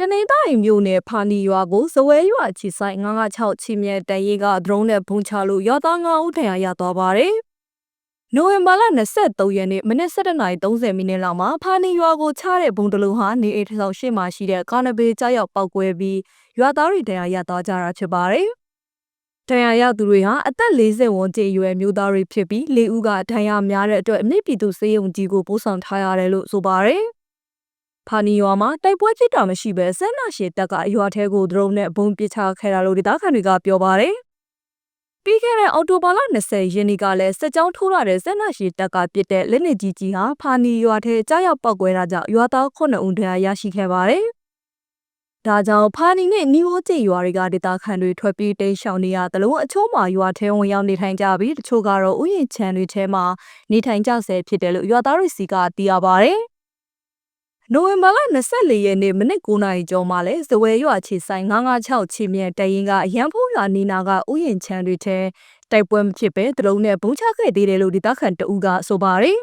တနင်္သာရီမြို့နယ်ဖာနီရွာကိုဇဝဲရွာချီဆိုင်996ချီမြဲတန်ရေးကဒရုန်းနဲ့ဘုံချလို့ရွာသား9ဦးထံရရသွားပါတယ်။နိုဝင်ဘာလ23ရက်နေ့မနက်7:30မိနစ်လောက်မှာဖာနီရွာကိုချတဲ့ဘုံတလုံးဟာနေအိမ်ထောင်ရှိမှရှိတဲ့ကာနဘေးကြောက်ရောက်ပောက်ကွဲပြီးရွာသားတွေထံရရသွားကြတာဖြစ်ပါတယ်။ဒဏ်ရာရသူတွေဟာအသက်40ဝန်းကျင်အရွယ်မျိုးသားတွေဖြစ်ပြီး၄ဦးကဒဏ်ရာများတဲ့အတွက်အမြင့်ပြည်သူစေယုံကြီးကိုပို့ဆောင်ထားရတယ်လို့ဆိုပါတယ်။ ဖာနီရွာမှာတိုက်ပွဲဖြစ်တာမရှိဘဲဆန္ဒရှည်တပ်ကရွာထဲကိုဒရုန်းနဲ့ဘုံပစ်ချခဲ့တာလို့ဒေသခံတွေကပြောပါတယ်။ပြီးခဲ့တဲ့အော်တိုဘာလ20ရက်နေ့ကလည်းစစ်ကြောင်းထိုးလာတဲ့ဆန္ဒရှည်တပ်ကပစ်တဲ့လက်နက်ကြီးကြီးဟာဖာနီရွာထဲကြားရောက်ပောက်ကွဲတာကြောင့်ရွာသား9ဦးဒဏ်ရာရရှိခဲ့ပါတယ်။ဒါကြောင့်ဖာနီနဲ့နီဝကျေးရွာတွေကဒေသခံတွေထွက်ပြေးတိမ်းရှောင်နေရတယ်လို့အချို့မှာရွာထဲဝင်ရောက်နေထိုင်ကြပြီးတချို့ကတော့ဥယျာဉ်ခြံတွေထဲမှာနေထိုင်ကြဆဲဖြစ်တယ်လို့ရွာသားတွေစီကသိရပါတယ်။ နိုဝင်ဘာလ24ရက်နေ့မနက်9:00နာရီကျော်မှာလဲဇဝဲရွာခြေဆိုင်996ချီမြဲတရင်ကရန်ဖိုးရွာနီနာကဥယျာဉ်ချမ်းတွေထဲတိုက်ပွဲမဖြစ်ပဲဒရုန်းနဲ့ဘုံချခဲ့သေးတယ်လို့ဒေသခံတအူးကဆိုပါတယ်